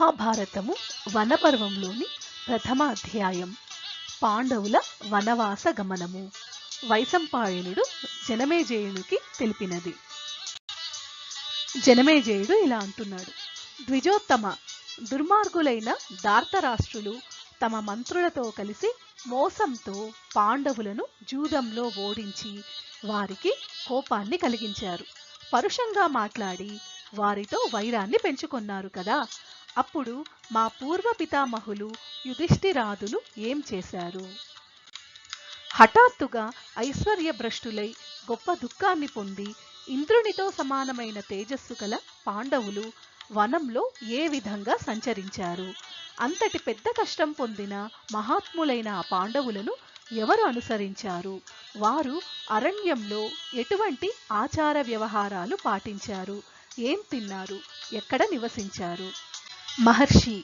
మహాభారతము వనపర్వంలోని ప్రథమ అధ్యాయం. పాండవుల వనవాస గమనము. వైశంపాయనుడు జనమేజయునికి తెలిపినది. జనమేజయుడు ఇలా అంటున్నాడు. ద్విజోత్తమ దుర్మార్గులైన దార్తరాష్ట్రులు తమ మంత్రులతో కలిసి మోసంతో పాండవులను జూదంలో ఓడించి వారికి కోపాన్ని కలిగించారు. పరుషంగా మాట్లాడి వారితో వైరాన్ని పెంచుకొన్నారు కదా. అప్పుడు మా పూర్వ పితామహులు యుధిష్ఠిరాదులు ఏం చేశారు? హఠాత్తుగా ఐశ్వర్యభ్రష్టులై గొప్ప దుఃఖాన్ని పొంది ఇంద్రునితో సమానమైన తేజస్సు గల పాండవులు వనంలో ఏ విధంగా సంచరించారు? అంతటి పెద్ద కష్టం పొందిన మహాత్ములైన ఆ పాండవులను ఎవరు అనుసరించారు? వారు అరణ్యంలో ఎటువంటి ఆచార వ్యవహారాలు పాటించారు? ఏం తిన్నారు? ఎక్కడ నివసించారు? మహర్షి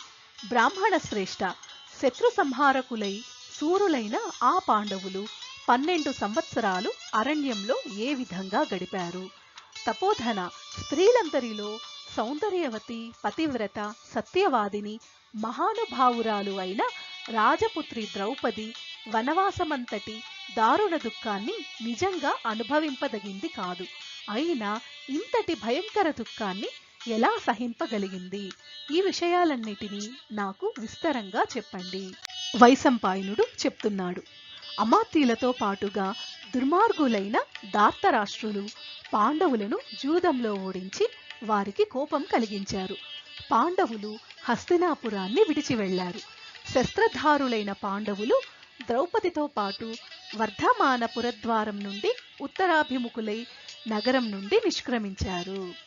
బ్రాహ్మణ శ్రేష్ఠ శత్రు సంహారకులై సూరులైన ఆ పాండవులు పన్నెండు సంవత్సరాలు అరణ్యంలో ఏ విధంగా గడిపారు? తపోధన స్త్రీలందరిలో సౌందర్యవతి పతివ్రత సత్యవాదిని మహానుభావురాలు అయిన రాజపుత్రి ద్రౌపది వనవాసమంతటి దారుణ దుఃఖాన్ని నిజంగా అనుభవింపదగింది కాదు. అయినా ఇంతటి భయంకర దుఃఖాన్ని ఎలా సహింపగలిగింది? ఈ విషయాలన్నిటినీ నాకు విస్తరంగా చెప్పండి. వైశంపాయనుడు చెప్తున్నాడు. అమాత్యులతో పాటుగా దుర్మార్గులైన దార్తరాష్ట్రులు పాండవులను జూదంలో ఓడించి వారికి కోపం కలిగించారు. పాండవులు హస్తినాపురాన్ని విడిచి వెళ్ళారు శస్త్రధారులైన పాండవులు ద్రౌపదితో పాటు వర్ధమానపురద్వారం నుండి ఉత్తరాభిముఖులై నగరం నుండి నిష్క్రమించారు.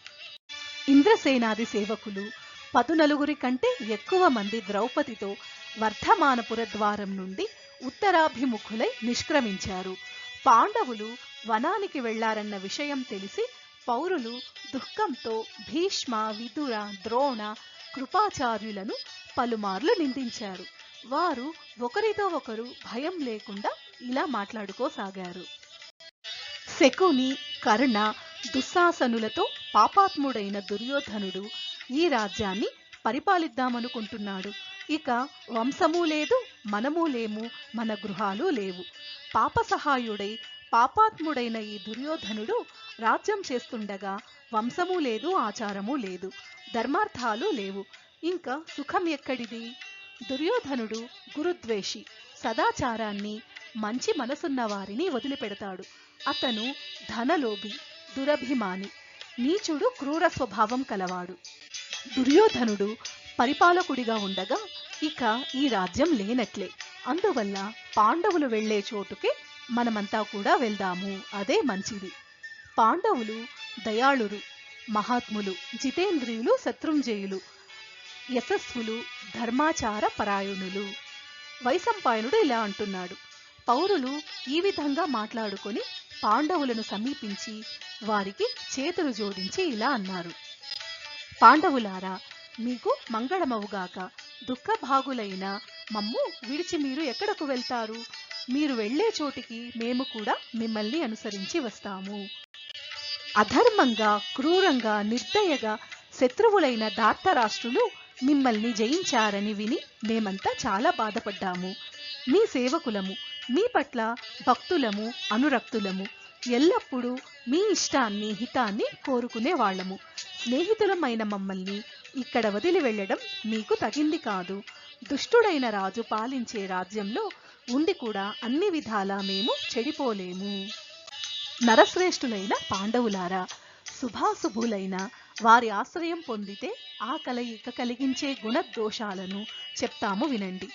ఇంద్రసేనాది సేవకులు. పదునలుగురి కంటే ఎక్కువ మంది ద్రౌపదితో వర్ధమానపుర ద్వారం నుండి ఉత్తరాభిముఖులై నిష్క్రమించారు. పాండవులు వనానికి వెళ్ళారన్న విషయం తెలిసి పౌరులు దుఃఖంతో భీష్మ విదుర ద్రోణ కృపాచార్యులను పలుమార్లు నిందించారు. వారు ఒకరితో ఒకరు భయం లేకుండా ఇలా మాట్లాడుకోసాగారు. శకుని కర్ణ దుస్సాసనులతో పాపాత్ముడైన దుర్యోధనుడు ఈ రాజ్యాన్ని పరిపాలిద్దామనుకుంటున్నాడు. ఇక వంశము లేదు మనము లేము మన గృహాలు లేవు. పాప సహాయుడై పాపాత్ముడైన ఈ దుర్యోధనుడు రాజ్యం చేస్తుండగా వంశము లేదు ఆచారము లేదు ధర్మార్థాలు లేవు. ఇంకా సుఖం ఎక్కడిది? దుర్యోధనుడు గురుద్వేషి సదాచారాన్ని మంచి మనసున్న వారిని వదిలిపెడతాడు. అతను ధనలోభి దురభిమాని. నీచుడు క్రూర స్వభావం కలవాడు. దుర్యోధనుడు పరిపాలకుడిగా ఉండగా ఇక ఈ రాజ్యం లేనట్లే. అందువల్ల పాండవులు వెళ్ళే చోటుకే మనమంతా కూడా వెళ్దాము. అదే మంచిది. పాండవులు దయాళురు మహాత్ములు జితేంద్రియులు శత్రుంజయులు యశస్సులు ధర్మాచార పరాయణులు. వైసంపాయనుడు ఇలా అంటున్నాడు. పౌరులు ఈ విధంగా మాట్లాడుకొని పాండవులను సమీపించి వారికి చేతులు జోడించి ఇలా అన్నారు. పాండవులారా మీకు మంగళమవుగాక. దుఃఖభాగులైన మమ్ము విడిచి మీరు ఎక్కడకు వెళ్తారు? మీరు వెళ్ళే చోటికి మేము కూడా మిమ్మల్ని అనుసరించి వస్తాము. అధర్మంగా క్రూరంగా నిర్దయగా శత్రువులైన దార్తరాష్ట్రులు మిమ్మల్ని జయించారని విని మేమంతా చాలా బాధపడ్డాము. మీ సేవకులము మీ పట్ల భక్తులము అనురక్తులము ఎల్లప్పుడూ మీ ఇష్టాన్ని హితాన్ని కోరుకునే వాళ్ళము. స్నేహితులమైన మమ్మల్ని ఇక్కడ వదిలి వెళ్ళడం మీకు తగింది కాదు. దుష్టుడైన రాజు పాలించే రాజ్యంలో ఉండి కూడా అన్ని విధాలా మేము చెడిపోలేము. నరశ్రేష్ఠులైన పాండవులారా శుభాశుభులైన వారి ఆశ్రయం పొందితే ఆ కలయిక కలిగించే గుణదోషాలను చెప్తాము వినండి.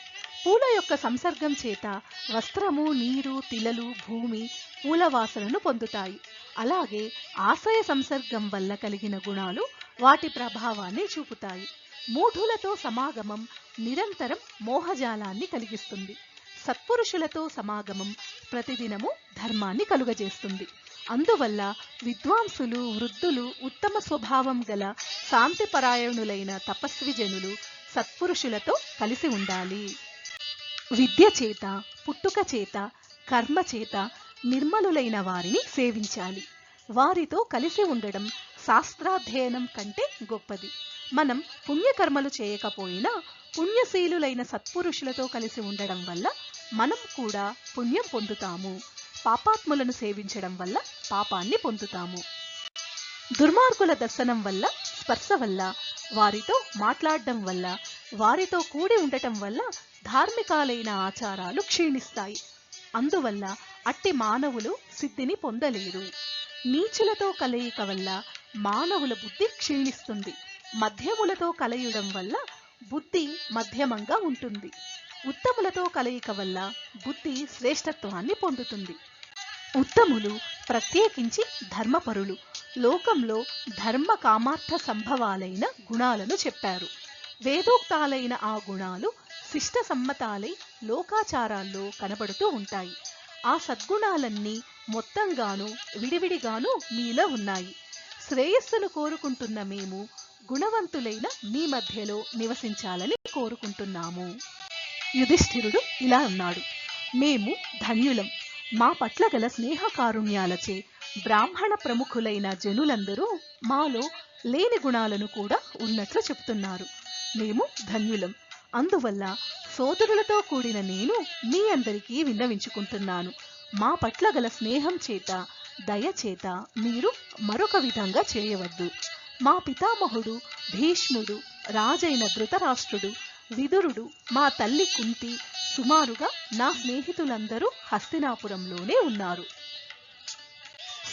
పూల యొక్క సంసర్గం చేత వస్త్రము నీరు తిలలు భూమి పూల వాసనను పొందుతాయి. అలాగే ఆశ్రయ సంసర్గం వల్ల కలిగిన గుణాలు వాటి ప్రభావాన్ని చూపుతాయి. మూఢులతో సమాగమం నిరంతరం మోహజాలాన్ని కలిగిస్తుంది. సత్పురుషులతో సమాగమం ప్రతిదినము ధర్మాన్ని కలుగజేస్తుంది. అందువల్ల విద్వాంసులు వృద్ధులు ఉత్తమ స్వభావం గల శాంతిపరాయణులైన తపస్వి జనులు సత్పురుషులతో కలిసి ఉండాలి. విద్య చేత పుట్టుక చేత కర్మ చేత నిర్మలులైన వారిని సేవించాలి. వారితో కలిసి ఉండడం శాస్త్రాధ్యయనం కంటే గొప్పది. మనం పుణ్యకర్మలు చేయకపోయినా పుణ్యశీలులైన సత్పురుషులతో కలిసి ఉండడం వల్ల మనం కూడా పుణ్యం పొందుతాము. పాపాత్ములను సేవించడం వల్ల పాపాన్ని పొందుతాము. దుర్మార్గుల దర్శనం వల్ల స్పర్శ వల్ల వారితో మాట్లాడడం వల్ల వారితో కూడి ఉండటం వల్ల ధార్మికాలైన ఆచారాలు క్షీణిస్తాయి. అందువల్ల అట్టి మానవులు సిద్ధిని పొందలేరు. నీచులతో కలయిక వల్ల మానవుల బుద్ధి క్షీణిస్తుంది. మధ్యములతో కలయడం వల్ల బుద్ధి మధ్యమంగా ఉంటుంది. ఉత్తములతో కలయిక వల్ల బుద్ధి శ్రేష్టత్వాన్ని పొందుతుంది. ఉత్తములు ప్రత్యేకించి ధర్మపరులు. లోకంలో ధర్మ కామార్థ సంభవాలైన గుణాలను చెప్పారు. వేదోక్తాలైన ఆ గుణాలు శిష్ట సమ్మతాలై లోకాచారాల్లో కనబడుతూ ఉంటాయి. ఆ సద్గుణాలన్నీ మొత్తంగాను విడివిడిగాను మీలో ఉన్నాయి. శ్రేయస్సును కోరుకుంటున్న మేము గుణవంతులైన మీ మధ్యలో నివసించాలని కోరుకుంటున్నాము. యుధిష్ఠిరుడు ఇలా అన్నాడు. మేము ధన్యులం. మా పట్ల గల స్నేహకారుణ్యాలచే బ్రాహ్మణ ప్రముఖులైన జనులందరూ మాలో లేని గుణాలను కూడా ఉన్నట్లు చెప్తున్నారు. మేము ధన్యులం. అందువల్ల సోదరులతో కూడిన నేను మీ అందరికీ విన్నవించుకుంటున్నాను. మా పట్ల గల స్నేహం చేత దయచేత మీరు మరొక విధంగా చేయవద్దు. మా పితామహుడు భీష్ముడు రాజైన ధృతరాష్ట్రుడు విదురుడు మా తల్లి కుంతి సుమారుగా నా స్నేహితులందరూ హస్తినాపురంలోనే ఉన్నారు.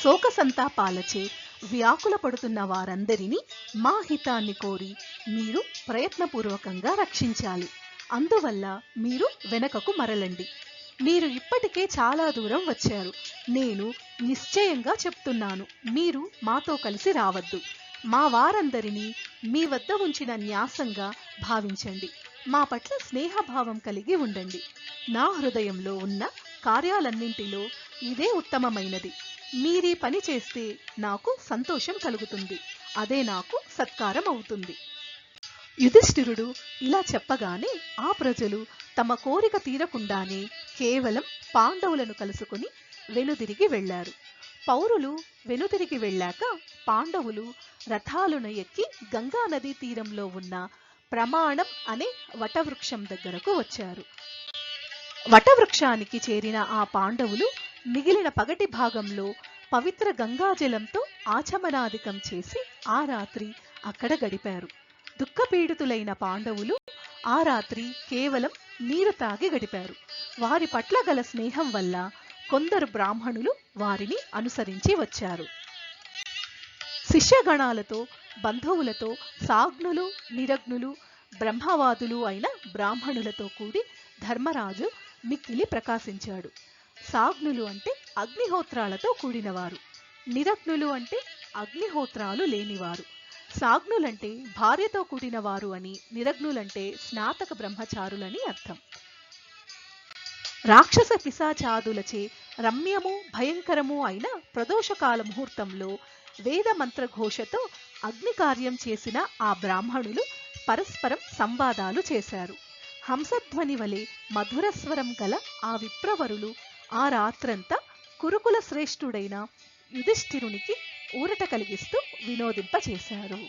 శోక సంతాపాలచే వ్యాకుల పడుతున్న వారందరినీ మా హితాన్ని కోరి మీరు ప్రయత్నపూర్వకంగా రక్షించాలి. అందువల్ల మీరు వెనకకు మరలండి. మీరు ఇప్పటికే చాలా దూరం వచ్చారు. నేను నిశ్చయంగా చెప్తున్నాను మీరు మాతో కలిసి రావద్దు. మా వారందరినీ మీ వద్ద ఉంచిన న్యాసంగా భావించండి. మా పట్ల స్నేహభావం కలిగి ఉండండి. నా హృదయంలో ఉన్న కార్యాలన్నింటిలో ఇదే ఉత్తమమైనది. మీరీ పని చేస్తే నాకు సంతోషం కలుగుతుంది. అదే నాకు సత్కారం అవుతుంది. యుధిష్ఠిరుడు ఇలా చెప్పగానే ఆ ప్రజలు తమ కోరిక తీరకుండానే కేవలం పాండవులను కలుసుకుని వెనుదిరిగి వెళ్ళారు పౌరులు వెనుదిరిగి వెళ్ళాక పాండవులు రథాలను ఎక్కి గంగా నదీ తీరంలో ఉన్న ప్రమాణం అనే వటవృక్షం దగ్గరకు వచ్చారు. వటవృక్షానికి చేరిన ఆ పాండవులు మిగిలిన పగటి భాగంలో పవిత్ర గంగాజలంతో ఆచమనాధికం చేసి ఆ రాత్రి అక్కడ గడిపారు. దుఃఖపీడితులైన పాండవులు ఆ రాత్రి కేవలం నీరు తాగి గడిపారు. వారి పట్ల గల స్నేహం వల్ల కొందరు బ్రాహ్మణులు వారిని అనుసరించి వచ్చారు. శిష్యగణాలతో బంధువులతో సాగ్నులు నిరగ్నులు బ్రహ్మవాదులు అయిన బ్రాహ్మణులతో కూడి ధర్మరాజు మిక్కిలి ప్రకాశించాడు. సాగ్నులు అంటే అగ్నిహోత్రాలతో కూడినవారు. నిరగ్నులు అంటే అగ్నిహోత్రాలు లేనివారు. సాగ్నులంటే భార్యతో కూడినవారు అని నిరగ్నులంటే స్నాతక బ్రహ్మచారులని అర్థం. రాక్షస పిశాచాదులచే రమ్యము భయంకరము అయిన ప్రదోషకాల ముహూర్తంలో వేద మంత్రఘోషతో అగ్ని కార్యం చేసిన ఆ బ్రాహ్మణులు పరస్పరం సంవాదాలు చేశారు. హంసధ్వని వలె మధురస్వరం గల ఆ విప్రవరులు ఆ రాత్రంతా కురుకుల శ్రేష్ఠుడైన యుధిష్ఠిరునికి ఊరట కలిగిస్తూ వినోదింపచేశారు.